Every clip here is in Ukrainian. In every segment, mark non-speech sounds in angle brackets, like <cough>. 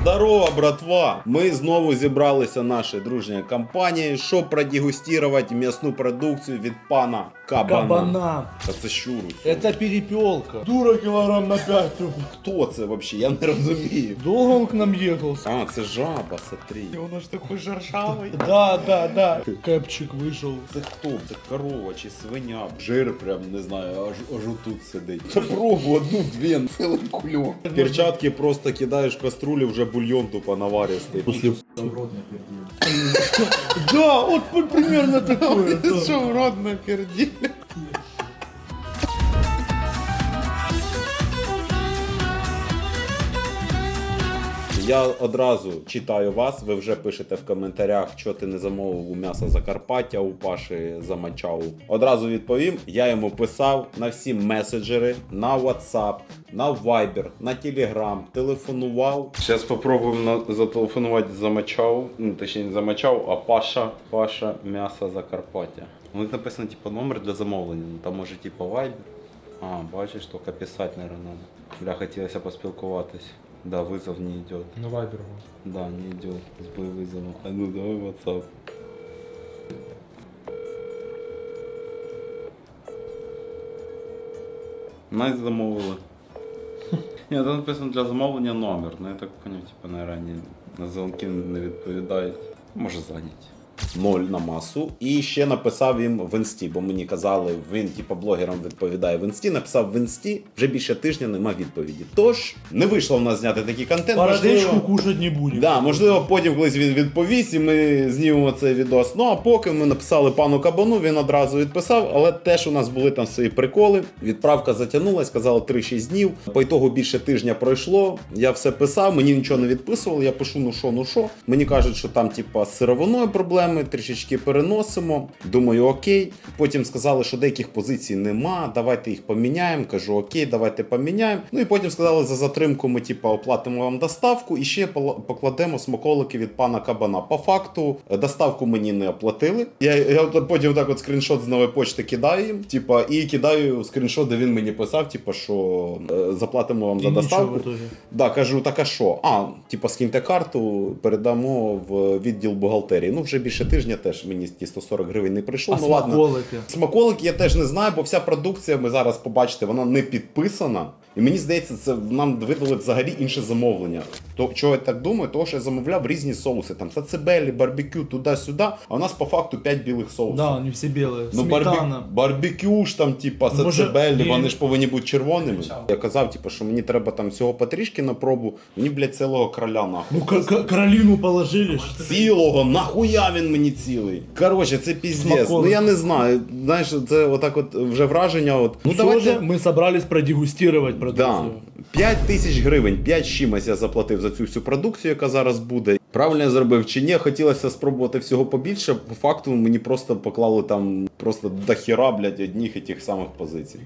Здорово, братва! Ми знову зібралися нашою дружньою компанією, щоб продегустувати м'ясну продукцію від пана Кабана. Кабана. Та це щуру. Это перепелка. Дура килограмм на пять. Хто це взагалі? Я не розумію. Долго он к нам ехал? А, це жаба, смотри. Он аж такой шершавый. <laughs> Да, да, да. Кэпчик вышел. Це хто? Це корова чи свиня? Жир прям не знаю, аж, аж отут сидить. Та пробу одну-дві, цілий кульок. Перчатки просто кидаєш в каструлю, вже бульйон тупо наваристый. После... Да, вот примерно такое. що в рот? Я одразу читаю вас, ви вже пишете в коментарях, що ти не замовив у м'яса Закарпаття у Паші Замачау. Одразу відповім, я йому писав на всі меседжери, на WhatsApp, на Viber, на Telegram, телефонував. Зараз спробуємо зателефонувати Замачау, ну точніше не Замачау, а Паша, Паша м'яса Закарпаття. У них написано типу номер для замовлення, ну там може типу Viber. А, бачиш, тільки писати, наверное, надо. Бля, хотілося поспілкуватись. Да, вызов не идет. На вайбер. Да, не идет. Сбой вызова. А ну давай WhatsApp. Нас замовили. <laughs> Ні, там написано для замовлення номер. Ну я так поняв, типу, наразі на дзвонки не відповідають. Може зайняті. Ноль на масу. І ще написав їм в інсті, бо мені казали, він типу блогерам відповідає в інсті. Написав в інсті, вже більше тижня нема відповіді. Тож не вийшло в нас зняти такий контент. Парадичку кушать не будем. Да, можливо, потім колись він відповість, і ми знімемо цей відос. Ну а поки ми написали пану Кабану, він одразу відписав, але теж у нас були там свої приколи. Відправка затягнулась, сказали 3-6 днів. По ітогу більше тижня пройшло. Я все писав, мені нічого не відписували. Я пишу, ну що, ну що. Мені кажуть, що там, типа, з сировиною проблеми, трішечки переносимо. Думаю, окей. Потім сказали, що деяких позицій нема. Давайте їх поміняємо. Кажу, окей, давайте поміняємо. Ну і потім сказали, за затримку ми типа оплатимо вам доставку і ще покладемо смаколики від пана Кабана. По факту, е, доставку мені не оплатили. Я, я потім так от скріншот з нової почти кидаю їм. Типа, і кидаю скріншот, де він мені писав, типа, що е, заплатимо вам И за доставку. Да, кажу, так а що? А, типа, скиньте карту, передамо в відділ бухгалтерії. Ну, вже більше тижня теж мені ті 140 гривень не прийшло. А ну ладно. смаколики? Смаколик я теж не знаю, бо вся продукція, ми зараз побачите, вона не підписана. І мені здається, це нам видали взагалі інше замовлення. То чого я так думаю, того що я замовляв різні соуси, там сацебелі, барбекю, туди-сюди, а у нас по факту 5 білих соусів. Да, они все белые. Ну, барбі... Сметана. барбекю ж там, типа, Ну, сацебелі, вони ж повинні бути червоними. Я казав, типу, що мені треба там всього потрішки на пробу, мені, блядь, цілого кроля нахуй. Ну, к- к- положили. ж. Цілого, нахуя він мені цілий? Коротше, це піздець. Ну я не знаю. Знаєш, це отак от вже враження. От. Ну, давайте... мы собрались продегустировать продукцию. Да. 5 тисяч гривень, 5 з чимось я заплатив за цю всю продукцію, яка зараз буде. Правильно я зробив чи ні, хотілося спробувати всього побільше. По факту мені просто поклали там просто дохера, блядь, одних і тих самих позицій.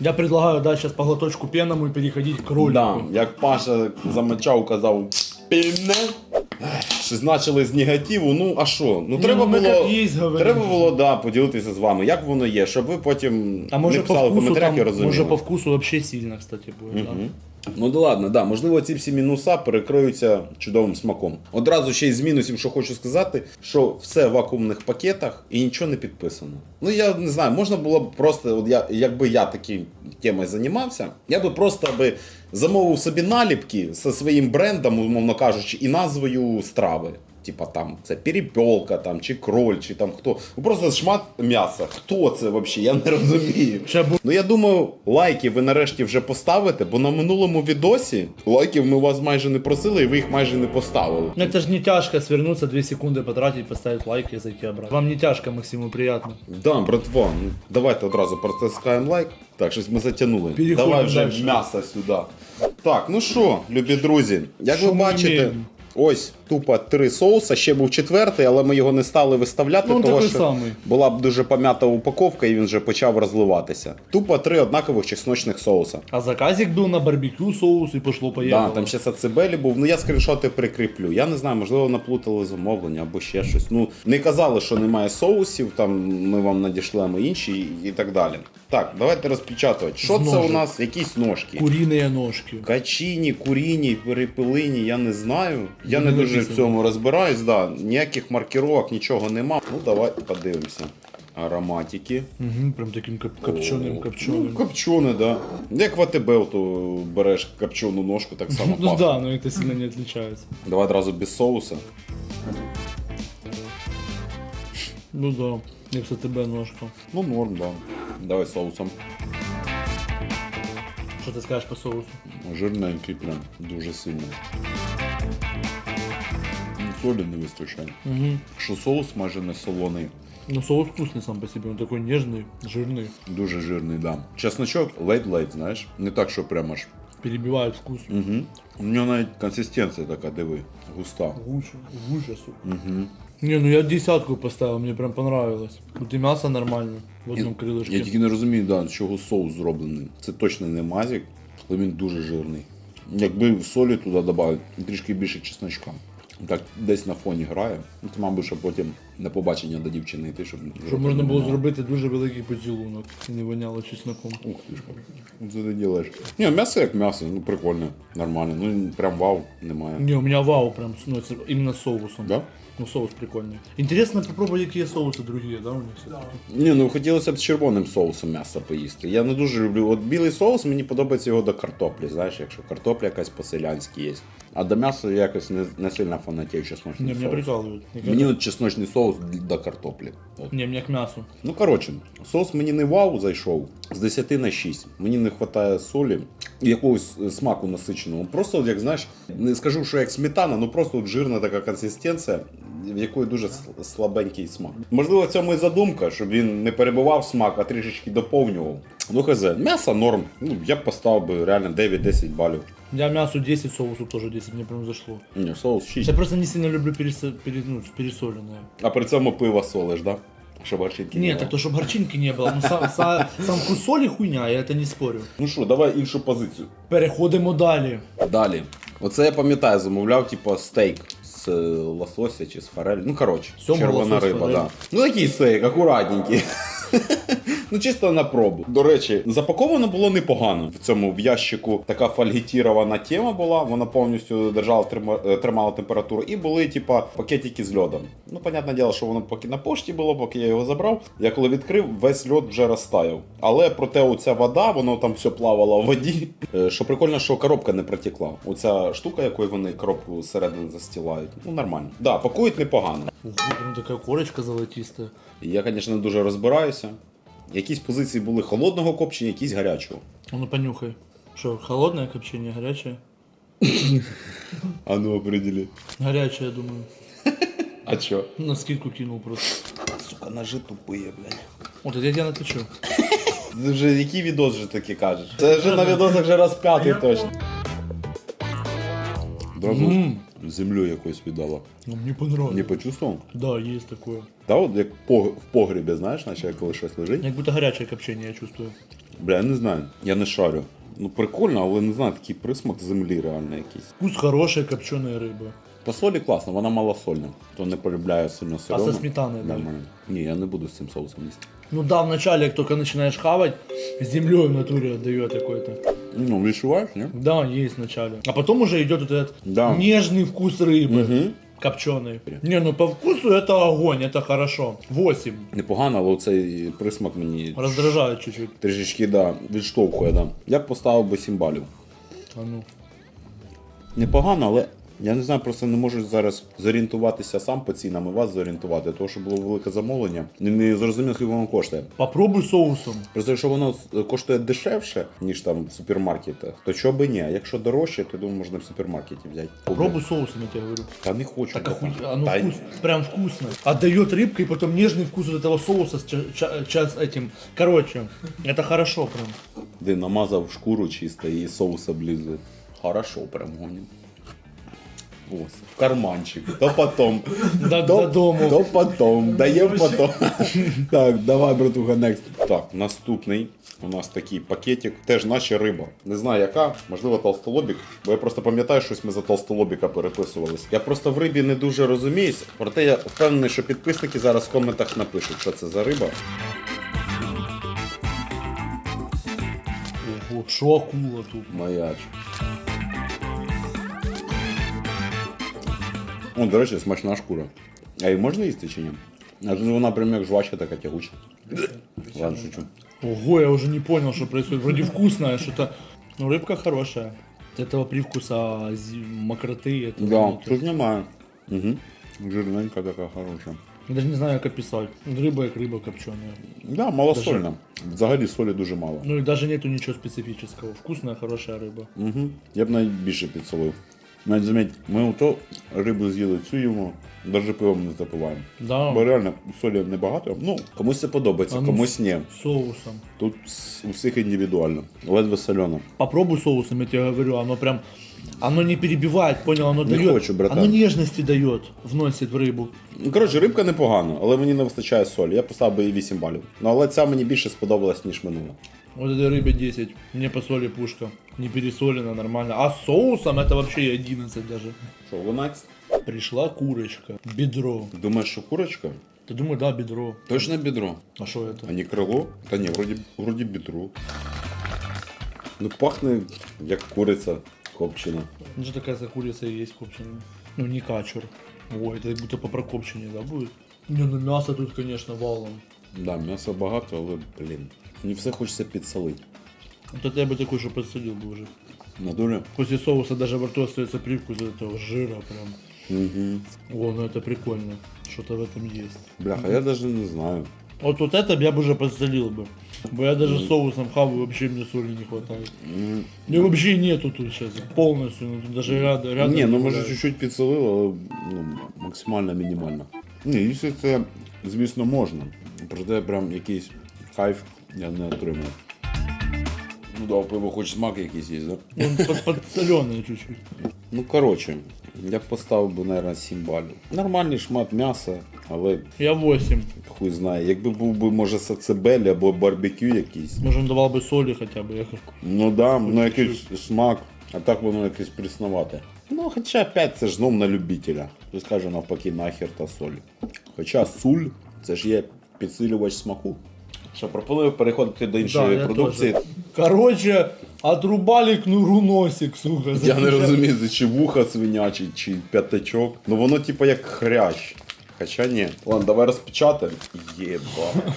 Я предлагаю дать зараз по глоточку пенному і переходить к ролику. Да, як Паша замочав, казав Щось почали з негативу. Ну а що? Ну треба ну, ми було. Треба було да, поділитися з вами, як воно є, щоб ви потім А може не по писали в вкусу коментарях і там, розуміли. може по вкусу вообще сильно, кстати, будет. да. Мгм. Ну да ладно, да, можливо, ці всі мінуса перекриються чудовим смаком. Одразу ще із мінусів, що хочу сказати, що все в вакуумних пакетах і нічого не підписано. Ну я не знаю, можна було б просто, от я, якби я таким темою займався, я би просто би замовив собі наліпки зі своїм брендом, умовно кажучи, і назвою страви. Типа там це перепелка, там, чи кроль, чи там хто. Ну просто шмат м'яса. Хто це взагалі? Я не розумію. Ну я думаю, лайки ви нарешті вже поставите, бо на минулому відосі лайків ми вас майже не просили, і ви їх майже не поставили. Ну, Это же не тяжко свернуться, 2 секунды потратить, поставить лайк и зайти обратно. Вам не тяжко, Максиму, приятно. Да, братва, ну давайте одразу протискаємо лайк. Так, щось ми затягнули. Давай вже дальше. м'ясо сюди. Так, ну що, любі друзі, як Що ви ми бачите, вміємо? Ось тупо три соуса. Ще був четвертий, але ми його не стали виставляти, Ну, тому що самий. була б дуже пом'ята упаковка, і він вже почав розливатися. Тупо три однакових чесночних соуса. А заказик был на барбекю соус и пошло поехало. Да, там ще сацебелі був. Ну я скріншоти прикріплю. Я не знаю, можливо, наплутали замовлення або ще щось. Ну не казали, що немає соусів. Там ми вам надішлемо інші і, і так далі. Так, давайте розпечатувати. Що З це у ножик. нас? Якісь ножки. Куриные ножки. Качині, куріні, перепилині, я не знаю. Я Не не дуже в написано. цьому розбираюсь, да. ніяких маркировок, нічого нема. Ну давай подивимося. Ароматики. Угу, прям таким коп- копченым, Ну, копченым. копчене, да. Як в АТБ, то береш копчену ножку, так само Ну пахне. да, но это сильно не отличается. Давай одразу без соуса. Ну да, як це тебе ножка. Ну, норм, да. Давай соусом. Що ти скажеш по соусу? Жирненький прям, дуже сильно. Ну, Солі не вистачає. Угу. Що соус майже не солоний. Ну соус вкусный сам по себе, он такой нежный, жирный, Дуже жирний, да. Чесночок ледь-ледь, знаєш. Не так, що прямо аж. перебивает вкус. Угу. У нього навіть консистенція така, диви, густа. Гуще, гуще, сука. Угу. Не, ну я десятку поставил, мне прям понравилось. Вот и мясо нормально в одном Я крылышке. тільки не розумію, да, з чого соус зроблений. Це точно не мазик, але він дуже жирний. Якби солі туди додати, трішки більше чесночка. Так десь на фоні грає. Ну, Це, мабуть, щоб потім на побачення до дівчини йти, щоб, Щоб можна було зробити дуже великий поцілунок і не воняло чесноком. Ух ти ж, ну це ти робиш. Ні, м'ясо як м'ясо, ну прикольне, нормально. Ну прям вау немає. Не, у меня вау прям, ну, это именно с соусом. Да? Ну, соус прикольный. Интересно попробовать, какие соусы другие, да, у них все-таки? Ні, ну хотілося б з червоним соусом м'ясо поїсти. Я не дуже люблю. От білий соус мені подобається його до картоплі, знаєш, якщо картопля якась по-селянськи є. А до м'яса я якось не, не сильно фанатію чесночний Не, меня соус. прикалывают. Мені от чесночний соус до картоплі. От. Не, мне к мясу. Ну коротше, соус мені не вау зайшов з 10 на 6. Мені не вистачає солі і якогось е, смаку насиченого. Просто, як знаєш, не скажу, що як сметана, ну просто от жирна така консистенція, в якої дуже слабенький смак. Можливо, в цьому і задумка, щоб він не перебивав смак, а трішечки доповнював. Ну хз, м'ясо норм. Ну, я б поставив би реально 9-10 балів. Я мясу 10, соусу тоже 10, мне прям зашло. Ні, соус 6. Я просто не сильно люблю пересо... пере- ну, пересоленное. А при цьому пиво солиш, да? Щоб горчинки не Нет, було. так то, чтобы горчинки не было. Ну, сам, са- сам вкус соли хуйня, я это не спорю. Ну що, давай іншу позицію. Переходимо далі. Далі. Оце я пам'ятаю, замовляв, типу, стейк з е, лосося чи з форелі. Ну, коротше, Сьомга, червона лосось, риба, форель. да. Ну такий стейк, акуратненький. Ну, чисто на пробу. До речі, запаковано було непогано. В цьому в ящику така фольгітірована тема була, вона повністю держала е, тримала температуру. І були, типа, пакетики з льодом. Ну, понятне діло, що воно поки на пошті було, поки я його забрав. Я коли відкрив, весь льод вже розтаяв. Але проте оця вода, воно там все плавало в воді. Е, Що прикольно, що коробка не протекла. Оця штука, якою вони коробку зсередини застілають. Ну, нормально. Да, пакують непогано. Ого, прям такая корочка золотистая. І Я, звісно, дуже розбираюся. Якісь позиції були холодного копчення, якісь гарячого. Ну понюхай. Что, холодное копчение, горячее? А ну определи. Горячее, я думаю. А чо? На скидку кинул просто. Сука, ножи тупые, блядь. Вот, это я отвечу. Це вже який відос же таки кажеш? Це вже на відосах вже раз п'ятий точно. Мм. Землю якось віддала. Ну, мне понравилось. Не почувствував? Да, есть такое. Та от як по- в погрібі, знаєш, наче коли щось лежить. Как будто горячее копчение я чувствую. Бля, я не знаю, я не шарю. Ну прикольно, але не знаю, такий присмак землі реально якийсь. Вкус хорошей копченой рыбы. По солі класно, вона малосольна. Хто не полюбляє сильно А солену. со сметаной, да? Нормально. Ні, я не буду з цим соусом їсти. Ну да, вначале, как только начинаешь хавать, землей в натуре отдает какой-то. Ну, відчуваєш, ні? Да, есть вначале. А потом уже идет вот этот Да. нежный вкус рыбы. Угу. Копченый. Не, ну по вкусу это огонь, это хорошо. 8. Непогано, але цей присмак мені Раздражает чуть-чуть. трішечки да, відштовхує. Да. Я б поставив би 7 балів. А ну. Непогано, але я не знаю, просто не можу зараз зорієнтуватися сам по цінам і вас зорієнтувати, тому що було велике замовлення. Не, не зрозумів, скільки воно коштує. Попробуй соусом. Просто якщо воно е, коштує дешевше, ніж там в супермаркетах, то чого би ні? А Якщо дорожче, то думаю, можна в супермаркеті взяти. Попробуй соусом, я тебе говорю. Та не хочу. Так братан. охуй... оно Та- вкус... прям вкусно. Отдает рыбкой, и потом нежный вкус вот этого соуса с ча- ча- час этим. Короче, это хорошо прям. Де намазав шкуру чисто і соус облизує. Хорошо, прям гоню. Ось, в карманчик. То потом. Да, То, додому. то потом. Даємо потом. так, давай, братуха, next. Так, наступний. У нас такий пакетик, теж наче риба. Не знаю яка, можливо, толстолобік. Бо я просто пам'ятаю, щось ми за толстолобіка переписувались. Я просто в рибі не дуже розуміюсь, проте я впевнений, що підписники зараз в коментах напишуть, що це за риба. Ого, що акула тут? Маяч. О, до речі, смачна шкура. А її можна їсти чи ні? А тут вона прям як жвачка така тягуча. Ладно, шучу. Ого, я уже не понял, что происходит. Вроде вкусная, что-то... Ну, рыбка хорошая. От этого привкуса зи- мокроты. Это Да, нет. тут немає. Угу. Жирненька така хороша. Я даже не знаю, как описать. Рыба как рыба копченая. Да, малосольна. Взагалі солі дуже мало. Ну и даже нету ничего специфического. Вкусная, хорошая рыба. Угу. Я б навіть більше підсолив. Навіть заметь, ми ото рибу з'їли цю йому, навіть пивом не запиваємо. Да, Бо реально солі небагато. Ну, комусь це подобається, А ну, комусь ні. соусом. Тут с- у всіх індивідуально. Ледве солено. Попробуй соусом, я тебе говорю, оно прям... Оно не перебивает, понял, оно Не дает... хочу, братан. Оно нежности дает, вносит в рыбу. Ну, коротше, рибка непогана, але мені не вистачає солі. Я поставив би їй 8 балів. Ну, але ця мені більше сподобалась, ніж минула. Вот этой рыбе 10. Мне по соли пушка. Не пересолено, нормально. А с соусом это вообще и 11 даже. Що, Лунакс? Пришла курочка. Бедро. Думаєш, що курочка? Ты думаешь, да, бедро. Точно бедро. А что это? А не крило? Та ні, вроді, вроді бедро. Ну, пахне як куриця копчена. Ну что такая за курица и есть копченая? Ну не качур. Ой, это как будто по прокопчению, да, будет? Не, ну мясо тут, конечно, валом. Да, м'яса багато, але, блін. Мені все хочеться підсолити. Вот это я бы такой, что подсадил бы уже. На долю? После соуса даже во рту остается привкус этого жира прям. Угу. О, ну это прикольно. Что-то в этом есть. Бляха, я навіть не знаю. Вот вот это б я бы уже подсолил бы. Бо я даже соусом хаваю, вообще мне соли не хватает. М, Мне вообще нету тут сейчас. Полностью, ну тут даже рядом. рядом Ні, ну не може бывает. чуть-чуть підсолив, але ну, максимально мінімально. Ні, якщо це, звісно, можна. Проте прям якийсь кайф я не отримав. Ну да, у пиво хоч смак якийсь є, да? Он под, подсоленый чуть-чуть. Ну коротше, я б поставив би, мабуть, 7 балів. Нормальний шмат м'яса, але Я 8. хуй знає. Якби був би, може, сацебель або барбекю якийсь. Может он давал бы соли хотя бы. Я как- Ну да, ну якийсь смак, а так воно якесь прісновате. Ну, хоча опять це ж знов на любителя. Хтось каже навпаки нахер та соль. Хоча суль це ж є підсилювач смаку. Що, пропоную переходити до іншої Да, я продукції. Коротше, отрубали кнуру носик, сука. Я не розумію, це чи вуха свинячий, чи п'ятачок. Ну воно типа як хрящ. Хоча ні. Ладно, давай розпечатаємо. Єба.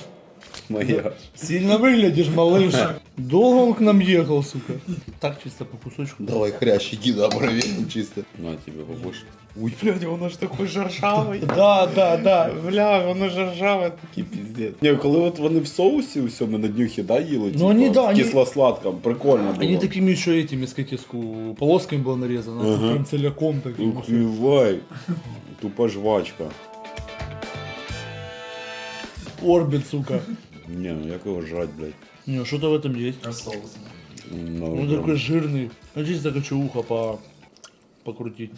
Моя. Сильно выглядишь, малыш. Долго он к нам ехал, сука. Так чисто по кусочку. Давай хрящ, иди да, проверим чисто. На тебе побольше. Ой, блядь, воно ж такой шершавий. <laughs> Да, да, да. Бля, воно ж ржаве, такий піздець. Ні, коли от вони в соусі усьому на днюхі, да, їли, Ну, вони, да, в вони- кисло-сладком, прикольно було. Они такими еще этими, с киску, полосками было нарезано. Ага. Прям целиком таким. Ух, вай. Тупа жвачка. Орбит, сука. Не, ну як його жрать, блядь. Не, что-то в этом есть. Ну, Он прям- такой жирный. А здесь так хочу ухо по... покрутить.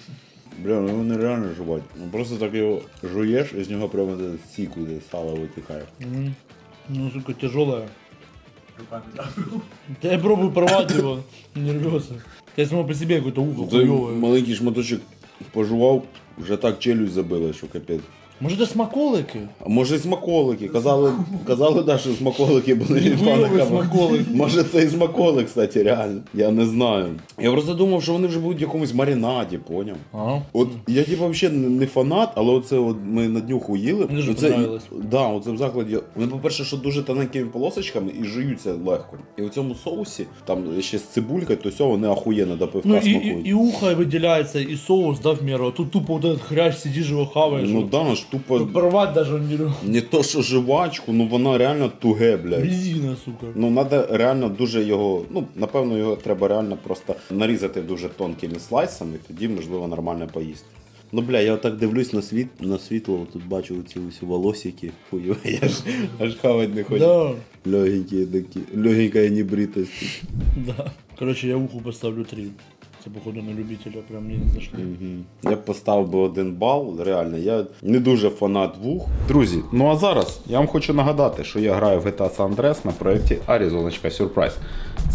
Бля, ну вони реально жувати. Ну просто так його жуєш, і з нього прямо де сік, де сало витікає. М. Ну, сука, тяжелая. Да я пробую порвать его, не рвется. Я само по себе какое-то ухо Той хуёвое. маленький шматочок пожував, вже так челюсть забила, що капець. Может это смаколики? А може і смаколики. Казали, казали, да, що смаколики були від пана Хуйовий Кабана. смаколик. Може це і смаколик, кстати, реально. Я не знаю. Я просто думав, що вони вже будуть в якомусь маринаді, поняв? Ага. От я типу взагалі не- не фанат, але оце от ми на днюху їли. Мені ж оце, понравилось. да, оце в закладі. Вони, по-перше, що дуже тоненькими полосочками і жуються легко. І у цьому соусі, там ще з цибулькою, то все, вони ахуєнно до пивка Ну и, смакують. и, и ухо выделяется, и соус, да, в меру. А тут тупо вот этот хрящ, сидишь его хаваешь. Ну вот. да, ж тупо Порвать даже не не то, що жвачку, ну воно реально туге, блядь. Резина, сука. Ну, треба реально дуже його. Ну, напевно, його треба реально просто нарізати дуже тонкими слайсами, тоді, можливо, нормально поїсти. Ну, бля, я отак дивлюсь на світ, на світло, тут бачу ці усі волосики. Фу, я ж аж хавать не хочу. Да, Легенькі такі, легенька небритость. да. Короче, я уху поставлю 3. Це, походу, на любителя прям не зашло. Мгм. Я б поставив би один бал. Реально, я не дуже фанат вух. Друзі, ну а зараз я вам хочу нагадати, що я граю в GTA San Andreas на проєкті Arizona Surprise.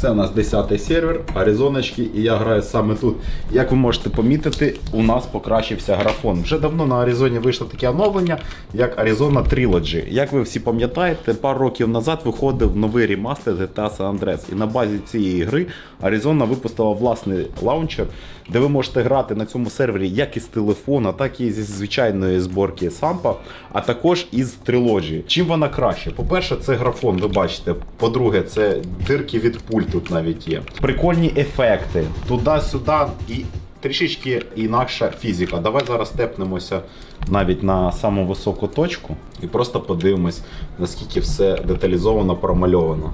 Це у нас 10-й сервер Аризоночки, і я граю саме тут. Як ви можете помітити, у нас покращився графон. Вже давно на Аризоні вийшло таке оновлення, як Arizona Trilogy. Як ви всі пам'ятаєте, пару років назад виходив новий ремастер GTA San Andreas. І на базі цієї гри Arizona випустила власний лаунчер, де ви можете грати на цьому сервері як із телефона, так і зі звичайної зборки сампа, а також із трилоджії. Чим вона краще? По-перше, це графон, ви бачите. По-друге, це дирки від пуль тут навіть є. Прикольні ефекти. Туди-сюди і. Трішечки інакша фізика. Давай зараз степнемося навіть на саму високу точку і просто подивимось, наскільки все деталізовано промальовано.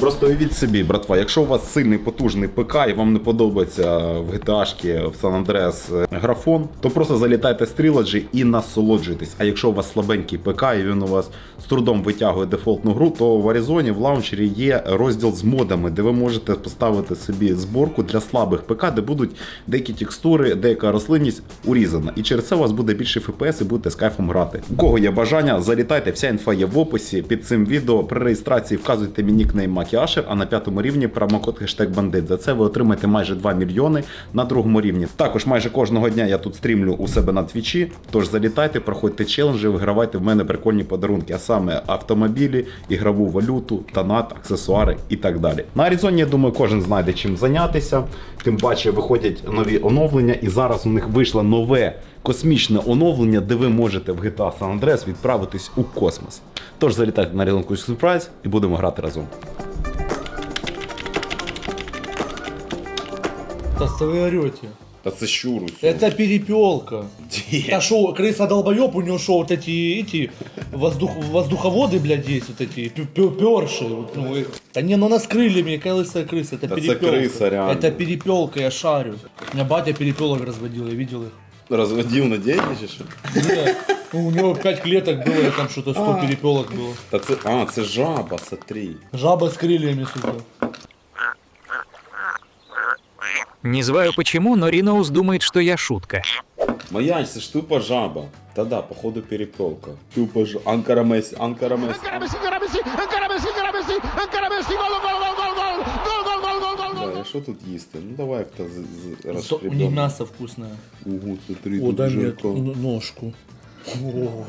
Просто уявіть собі, братва, якщо у вас сильний потужний ПК і вам не подобається в GTA, в San Andreas е, графон, то просто залітайте з Trilogy і насолоджуйтесь. А якщо у вас слабенький ПК і він у вас з трудом витягує дефолтну гру, то в Arizona в лаунчері є розділ з модами, де ви можете поставити собі зборку для слабих ПК, де будуть деякі текстури, деяка рослинність урізана. І через це у вас буде більше FPS і будете з кайфом грати. У кого є бажання, залітайте, вся інфа є в описі під цим відео. При реєстрації вказуйте мій нікнейм Макіашер, а на п'ятому рівні промокод хештег бандит. За це ви отримаєте майже 2 мільйони на другому рівні. Також майже кожного дня я тут стрімлю у себе на твічі. Тож залітайте, проходьте челенджі, вигравайте в мене прикольні подарунки, а саме автомобілі, ігрову валюту, донат, аксесуари і так далі. На Аризоні, я думаю, кожен знайде чим зайнятися. Тим паче виходять нові оновлення, і зараз у них вийшло нове космічне оновлення, де ви можете в GTA San Andreas відправитись у космос. Тож залітайте на Arizona Surprise і будемо грати разом. Та що ви орете? Та це щуру. Это перепелка. А шо, крыса долбоеб, у него шо, вот эти, эти воздух, воздуховоды, блядь, есть вот эти, перши. вот, ну, их- Да не, ну она с крыльями, какая лысая крыса, это Да это перепелка. крыса, реально. Это перепелка, я шарю. У меня батя перепелок разводил, я видел их. Розводів на деньги що? Не, ну, у него 5 клеток было, и там что-то 100 А. перепелок было. Та це, а, це жаба, смотри. Жаба с крыльями, сука. Не знаю почему, но Риноус думает, что я шутка. Моя, це ж тупо жаба. Та да, походу перепелка. Тупо ж Анкара Месі, Анкара Месі. Encara Messi, encara Messi, encara Messi, encara Messi, encara Messi, gol, gol, gol, gol, gol, gol, gol, gol, gol, gol, gol. Да, а що тут їсти? Ну давай як-то з, з У них мясо вкусное. Угу, смотри, О, тут дай мне жирко. эту ножку. О,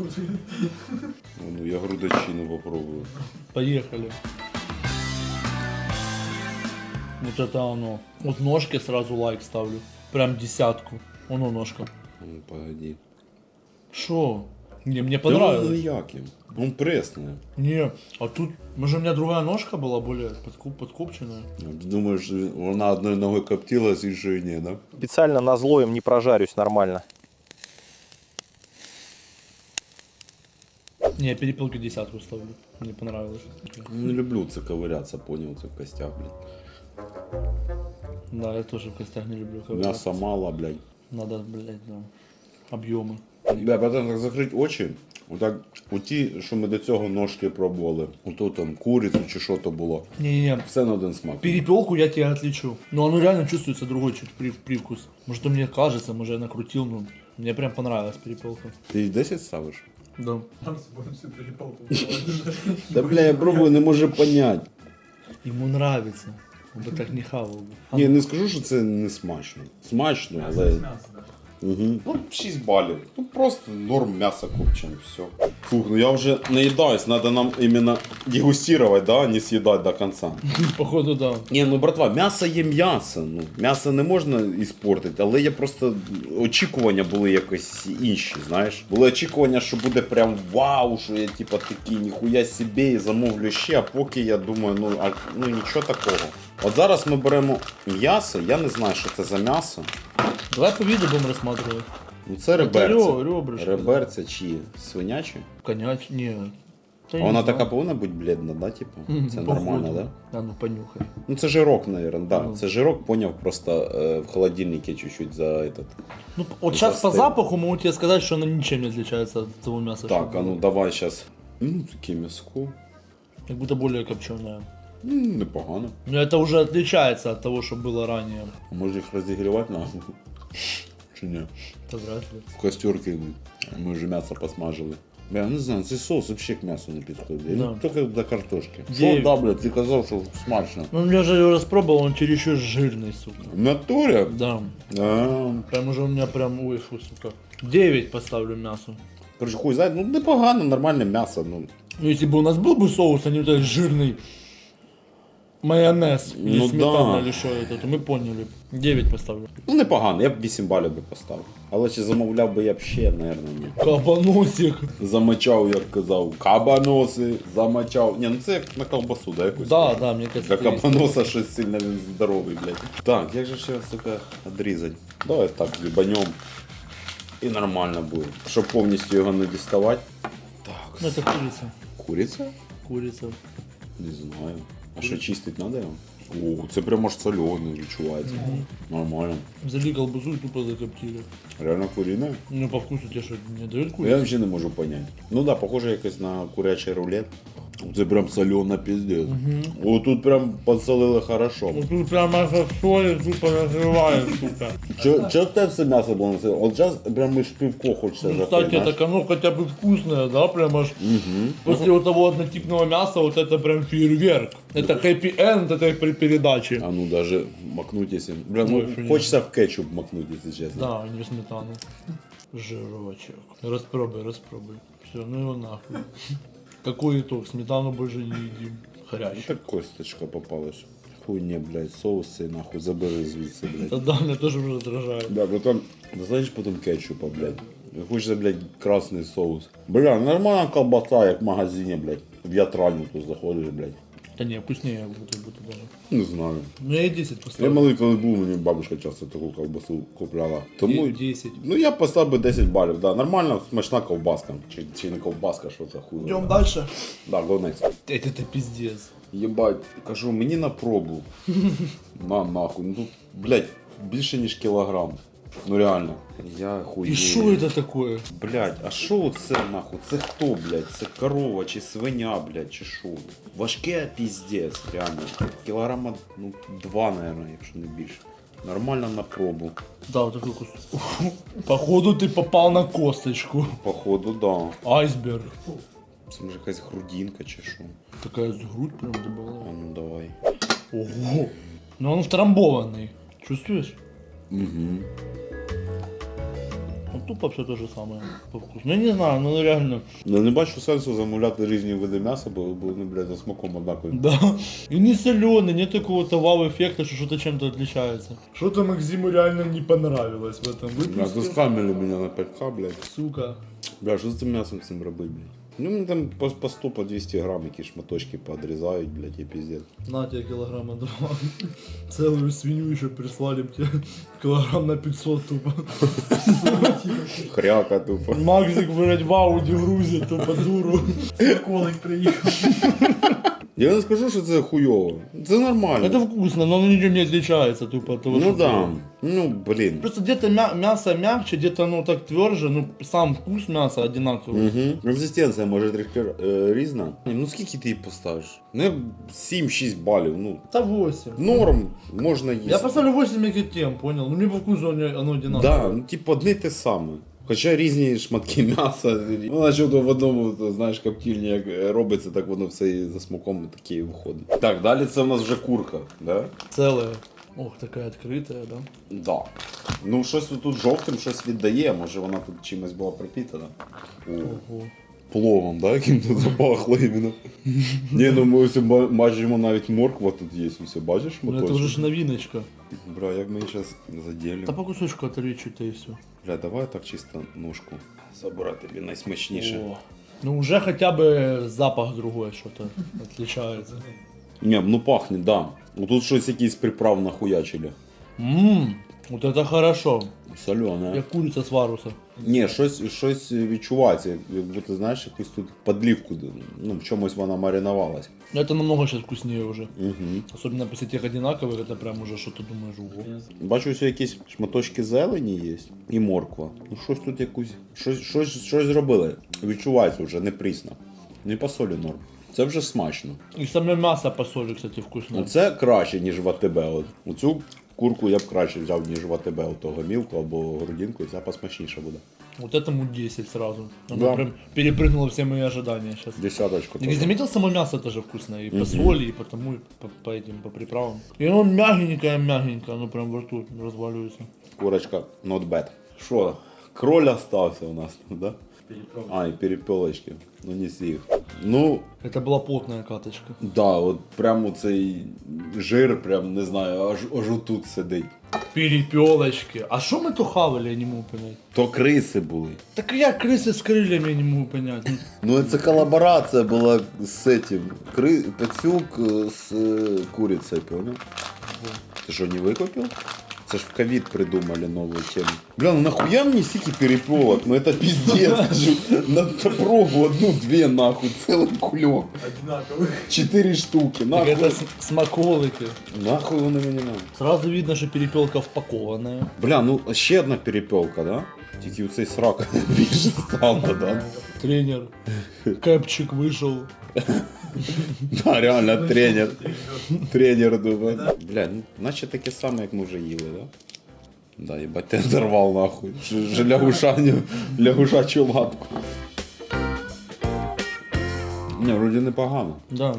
Ну, я грудочину попробую. поехали. Вот это оно. Вот ножке сразу лайк ставлю. Прям десятку. Оно ножка. Ну, погоди. Шо? Не, мне Да понравилось. ну ніяким. Он пресне. Не, а тут, может, у меня другая ножка была более подкуп, подкопченная? Ти думаєш, вона одною ногою коптила, з іншою ні, да? Специально на зло им не прожарюсь нормально. Не, я перепелки десятку ставлю. Мне понравилось. Не люблю це ковирятися, поняв, це в костях, блядь. Да, я тоже в костях не люблю. ковыряться. М'яса мало, блядь. Надо, блядь, да. Объемы. Бля, потім так закрити очі. Отак, оті, що ми до цього ножки пробували. Ото там курицю чи що то було. Не-не-не, Все на один смак. Перепелку я тебя отличу. Но оно реально чувствуется другой чуть прив- привкус. Может, он мне кажется, может, я накрутил, но мне прям понравилась перепелка. Ти їй 10 ставиш? Да. Та <laughs> бля, я пробую, не можу понять. Ему нравится. Он бы так не хавал бы. Ні, не скажу, що це не смачно. Смачно, але. Угу. Ну, 6 балів. Ну просто норм м'ясо копчене, все. Фух, ну я вже наїдаюсь, треба нам іменно дегустувати, да, а не з'їдати до кінця. Походу, да. Ні, ну братва, м'ясо є м'ясо. Ну, м'ясо не можна іспортити, але є просто очікування були якось інші, знаєш. Були очікування, що буде прям вау, що я типа такий, ніхуя собі і замовлю ще, а поки я думаю, ну, а, ну нічого такого. От зараз ми беремо м'ясо, я не знаю, що це за м'ясо. Давай по виду будем рассматривать. Ну це Это реберця. рё- ребрышки. Реберця чи свинячі? Коняч, не. Да А я вона не така знаю. повинна бути бледна, да, типу? М, Це походу. нормально, да? А ну понюхай. Ну це жирок, наверное, да. Ну. Це жирок, поняв, просто е, в холодильнике чуть-чуть за этот. Ну, вот сейчас по Застыл. запаху могу тебе сказать, что она ничем не отличается от того мяса. Так, что а ну было. давай сейчас. Ну, таке м'яско. Как будто более копченая. М, Непогано. Но это уже отличается от того, что было ранее. А Може їх розігрівати нахуй? Чи ні? Это вряд ли. В костерки ми вже м'ясо посмажили. Бля, я не знаю, цей соус взагалі к м'ясу не підходить. Да. Ну, тільки до картошки. Є- Що, да, блядь, ти казав, що смачно. Ну, я же его распробовал, он чересчур жирный, сука. В натурі? Да. А, Прям уже у меня прям, ой, фу, сука. 9 поставлю мясу. Короче, хуй знає, ну непогано, нормальне м'ясо. Ну, Ну, если бы у нас был бы соус, а не вот этот жирный майонез или Ну сметана да. или что это, то мы поняли. 9 поставлю. ну непогано, я б 8 балів би поставив. Але чи замовляв би я б ще, наверное, ні. Кабаносик. Замочав, як казав, кабаноси, замочав. Ні, ну це як на ковбасу, да, якусь? Да, да, мне кажется, Для это есть. кабаноса щось сильно він здоровий, блядь. Так, як же ще, сука, одрізати? Давай так, зібанем. І нормально буде. Щоб повністю його не діставати. Так, Ну, это курица. куриця? Курица. Не знаю. А що чистить треба? О, це прямо аж солений відчувається. Нормально. Взяли колбасу и тупо закоптили. Реально курине? Ну, по вкусу тебе что, не дают Я курицу? взагалі не можу поняти. Ну да, похоже якось на курячий рулет. Це прям солена піздець. О, тут прям подсолили хорошо. Вот тут прямо со соли тупо разрывает, сука. Чо, чо те все м'ясо було на це? От зараз прям аж півко хочеться Ну, кстати, знаєш? так оно хотя бы вкусное, да, прям аж. После вот того однотипного мяса, вот это прям фейерверк. Это хэппи-энд этой пер- передачи. А ну даже макнуть если. Бля, ну Ой, что хочется в кетчуп макнуть, если честно. Да, а не в сметану. Жирочек. Распробуй, распробуй. Все, ну его нахуй. Какой итог? Сметану больше не едим. Хорящий. Так косточка попалась. Хуйня, блядь, соусы, нахуй забери звідси, блядь. Да да, меня тоже уже раздражает. Да, потом, достанешь потом кетчупа, блядь. Хочется, блядь, красный соус. Бля, нормально колбаса, як в магазине, блядь. В Ятральню тут заходиш, блядь. Да не, вкуснее будто, будто даже. Не знаю. Ну я и 10 Я поставлю. малий, коли був, мені бабушка часто таку колбасу купляла. Тому, 10. ну я поставив би 10 балів, да. Нормальна, смачна ковбаска. Чи, чи не ковбаска, що це хуй. Идем дальше. Да, go next. Это, это пиздец. Єбать, кажу, мені на пробу. <laughs> На нахуй. Ну тут, блядь, більше ніж кілограм. Ну реально. Я хуй. И что это такое? Блядь, а що це нахуй? Це хто, блядь? Це корова чи свиня, блядь, чи що? Важке піздець, реально. Кілограма, ну, два, наверное, якщо не більше. Нормально на пробу. Да, вот такой кусок. <laughs> Походу ты попал на косточку. Походу, да. Айсберг. Це може якась грудинка чи що. Такая с грудь прям А добавила. ну давай. Ого. Но он втрамбованный. Чувствуешь? Угу. Ну тупо все то же самое по вкусу. Ну я не знаю, ну реально. Я не бачу сенсу замовляти різні види м'яса, бо, бо вони, блядь, за смаком однакові. Да. И не соленый, нет такого-то вау-эффекта, что что-то чем-то отличается. Что-то Максиму реально не понравилось в этом Бля, выпуске. заскамили мене на 5К, блядь. Сука. Бля, що з цим м'ясом цим робити, блядь? Ну, мені там по, по 100, по 200 грам які шматочки подрізають, блядь, і піздець. На тебе кілограма два. Целую свинью еще прислали б тебе. Килограмм на 500 тупо. Хряка тупо. Максик, блядь, в ауді грузить тупо дуру. Смаколик приїхав. Я не скажу, що це хуйово. Це нормально. Это вкусно, но оно ничем не отличается тупо от того, Ну что да. было. Ну, блін. Просто где-то мя- мясо мягче, где-то ну так тверже, ну сам вкус мяса одинаковый. Угу. Консистенція може трішки е, різна. Ну скільки ти її поставиш? Не 7-6 балів. Ну, Это 8. норм, можна їсти. Я поставлю 8 как тем, понял? Ну мне по вкусу оно, оно одинаковое. Да, ну типу одне й те саме. Хоча різні шматки м'яса. Ну, наче в одному, то, знаєш, коптільні як робиться, так воно все і за смаком таке і виходить. Так, далі це в нас вже курка, да? Целая. Ох, така открытая, да? Да. Ну, щось тут жовтим щось віддає, може вона тут чимось була припітана. Ого. Пловом, да, яким тут запахло іменно. Ні, ну ми ось ба- бачимо навіть морква тут є, все, бачиш Ну это моточок? уже ж новиночка. Бля, як ми зараз заділимо. Да по кусочку оторви чуть-то и все. Бля, давай так чисто ножку. Забирати тобі найсмачніше. Ну уже хотя бы запах другой что-то отличается. Ні, ну пахне, да. Ну тут щось якийсь приправ нахуячили. Ммм, вот это хорошо. Солене. Як курица с варуса. Ні, щось, щось відчувається, як- якби ти знаєш, якусь тут подлівку, ну в чомусь вона маринувалась. Но это намного сейчас вкуснее уже. Угу. Особенно после тех одинаковых, это прям уже что-то думаешь, ого. Бачу, ось якісь шматочки зелені є і морква. Ну щось тут якусь. Щось, щось, щось зробили. Відчувається вже, не прісно. Не по солі норм. Оце вже смачно. И саме мясо по соли, кстати, вкусно. Оце краще, ніж в АТБ. От. Оцю курку я б краще взяв, ніж в АТБ, от того мілку або грудинку, і це посмачніше буде. Вот этому 10 сразу. Оно Да. прям перепрыгнуло все мои ожидания сейчас. Десяточку. Ты не теж. заметил, само мясо тоже вкусное, и по соли, и по тому, и по, по этим, по приправам. И оно мягенькое, мягенькое, оно прям во рту разваливается. Курочка not bad. Що, кроль остався у нас, <laughs> да? А, і перепелочки. Ну не їх. Ну, Это была потная каточка. да, от прямо цей жир, прям не знаю, аж, аж отут сидить. Перепелочки. А что мы то хавали, я не могу понять. То криси були. Так я крысы с крыльями я не могу понять. Ну, Ну це колаборація була з цим. Кри... Пацюк е, з е, курицею, понял? Ти що, не викупив? Це ж в ковід придумали нову тему. Бля, ну нахуя мне стільки перепелок? Ну это пиздец. Кажу, Надо пробу одну-две нахуй, целый кульок. Одинаковых. Четыре штуки, так нахуй. это с- смаколики. Нахуй вони мені надо. Сразу видно, что перепелка впакованная. Бля, ну ще одна перепелка, да? Тільки у цей срак <laughs> більше стало, да? Тренер. Кэпчик вышел. <laughs> Да, реально тренер. Тренер думає. Бля, ну наче таке саме, як ми вже їли, да? Да, їбать, ти взорвав нахуй. Ж Лягушаню, лягушачу лапку. Не, вроді непогано. Да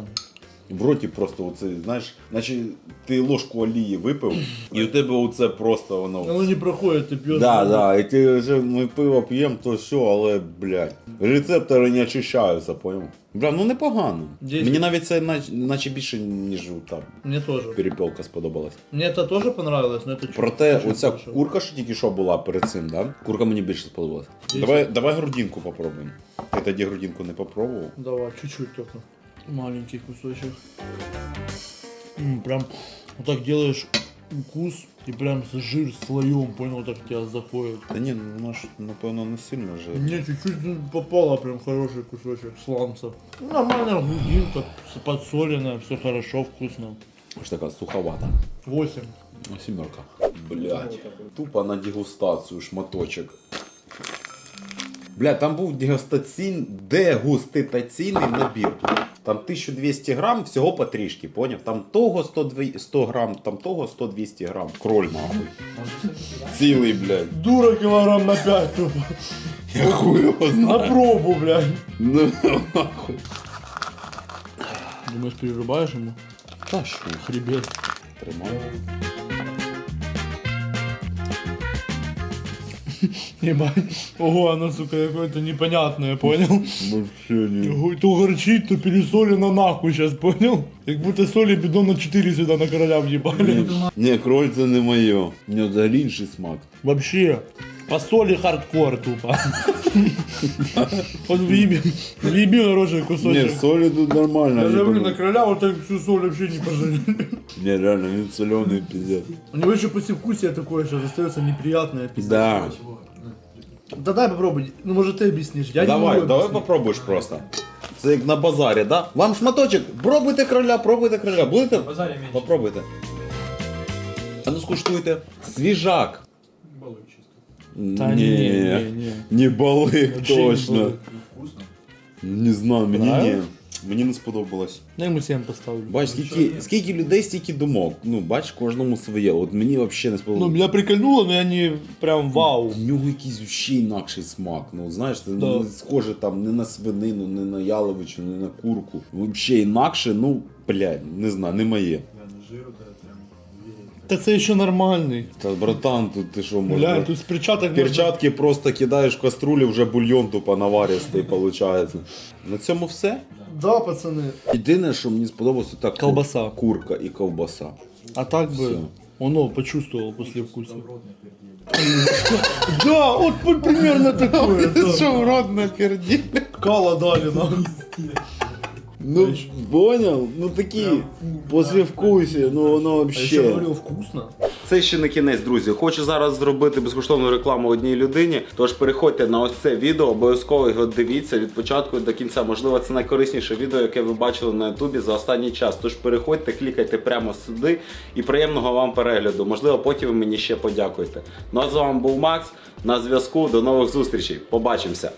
В роті просто оце, знаєш, наче ти ложку олії випив, <clears throat> і у тебе оце просто воно. Оно не проходит, ты пьешь. Да, да, і ти вже ми пиво п'ємо, то все, але, блядь, рецептори не очищаються, поняв? Бля, ну непогано. Десять. Мені навіть це нач- наче більше, ніж там Мне тоже. перепілка сподобалась. Мне это тоже понравилось, но это чуть- Проте, чуть оця больше. курка, що тільки що була перед цим, да? Курка мені більше сподобалась. Десять. Давай, давай грудинку попробуємо. Ти тоді грудинку не попробував. Давай, чуть-чуть только. Маленький кусочек. М, прям вот так делаешь укус и прям с жир слоем, понял, так тебя заходит. Та ні, ну ж, напевно, не сильно вже. Мне чуть-чуть ну, попало прям хороший кусочек сланца. Нормальная грудинка, подсоленная, все хорошо, вкусно. Ось така суховата. 8. Ну, Сімерка. Блять. Тупо на дегустацію шматочок. Бля, там був дегустаційний, дегустаційний набір. Там 1200 грам, всього по трішки, поняв? Там того 100, 100 грам, там того 100-200 грам. Кроль нахуй. Цілий, блядь. Дура килограмм на 5. Я хуй його На знаю. пробу, блядь. Ну, нахуй. Думаешь, перерубаєш ему Та що? хребет? Тримай. <laughs> Ебать. Ого, оно, сука, какое-то непонятное, понял? Вообще не. То горчит, то пересолено нахуй сейчас, понял? Как будто соли бидон на 4 сюда на короля въебали. Не, кроль це не моє. У нього взагалі інший смак. Вообще, по соли хардкор тупо. Он въебил, въебил хороший Ні, кусочек. солі тут нормально. Я не говорю, помню. на короля вот так всю соль вообще не пожалели. Ні, реально, він солений пиздец. У него еще послевкусие такое сейчас остается неприятное. пиздец. Да. Да дай попробуй. Ну может ты объяснишь. Я не давай, могу давай объяснить. попробуєш просто. Це як на базарі, да? Вам шматочок, пробуйте кроля, пробуйте кроля. Будете? базарі менше. Попробуйте. А ну скуштуйте. Свіжак. Балуй чисто. Та ні, ні, ні. Не Вообще точно. Вкусно. Не знаю, мені ні. Мені не сподобалось. Ну ему 7 поставлю. Бач, скільки, скільки людей, стільки думок. Ну, бач, кожному своє. От мені взагалі не Ну, сподобалось. меня прикольнуло, но я не прям вау. В нього якийсь ще інакший смак. Ну, знаєш, це Да. не схоже там не на свинину, не на яловичу, не на курку. Взагалі інакше, ну, блядь, не знаю, не моє. Та це ще нормальний. Та братан, тут ти що Бля, можна. тут з перчаток можна- Перчатки просто кидаєш в каструлю, вже бульйон тупо наваристий <laughs> виходить. На цьому все. Да, пацани. Єдине, що мені сподобалося, так Колбаса. курка і ковбаса. А так бы Всё. оно почувствовал после вкуса. В <laughs> рот напердел. Да, вот примерно такое. <laughs> Що в рот наперді? Кала дали нам. Ну, понял? Ну такі послевкусі, ну воно А еще взагалі. говорил вкусно. Це ще не кінець, друзі. Хочу зараз зробити безкоштовну рекламу одній людині. Тож переходьте на ось це відео, обов'язково його дивіться від початку до кінця. Можливо, це найкорисніше відео, яке ви бачили на Ютубі за останній час. Тож переходьте, клікайте прямо сюди і приємного вам перегляду. Можливо, потім ви мені ще подякуєте. Ну а з вами був Макс. На зв'язку. До нових зустрічей. Побачимося.